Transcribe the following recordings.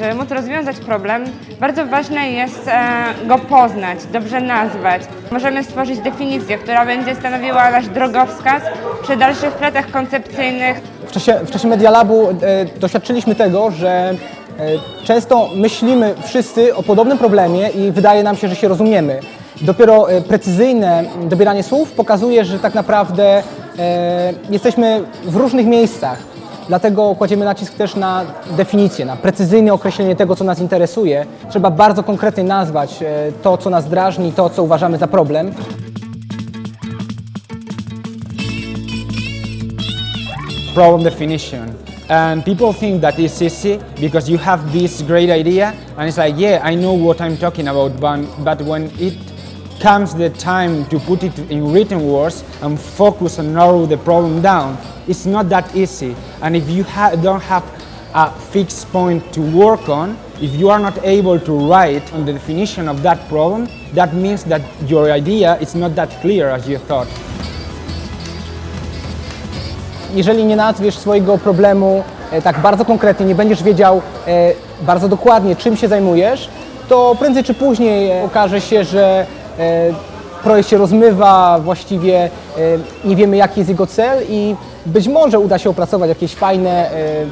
żeby móc rozwiązać problem, bardzo ważne jest e, go poznać, dobrze nazwać. Możemy stworzyć definicję, która będzie stanowiła nasz drogowskaz przy dalszych pracach koncepcyjnych W czasie, w czasie Media Labu e, doświadczyliśmy tego, że e, często myślimy wszyscy o podobnym problemie i wydaje nam się, że się rozumiemy. Dopiero precyzyjne dobieranie słów pokazuje, że tak naprawdę jesteśmy w różnych miejscach. Dlatego kładziemy nacisk też na definicję, na precyzyjne określenie tego, co nas interesuje. Trzeba bardzo konkretnie nazwać e, to, co nas drażni, to, co uważamy za problem. problem definition. And people think that it's easy because you have this great idea, and it's like, yeah, I know what I'm talking about, but, but when it comes the time to put it in written words and focus and narrow the problem down, it's not that easy. And if you ha- don't have a fixed point to work on, if you are not able to write on the definition of that problem, that means that your idea is not that clear as you thought. jeżeli nie nazwiesz swojego problemu e, tak bardzo konkretnie, nie będziesz wiedział e, bardzo dokładnie, czym się zajmujesz, to prędzej czy później e, okaże się, że projekt się rozmywa, właściwie e, nie wiemy, jaki jest jego cel i być może uda się opracować jakieś fajne e,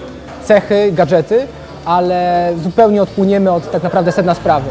cechy, gadżety, ale zupełnie odpłyniemy od tak naprawdę sedna sprawy.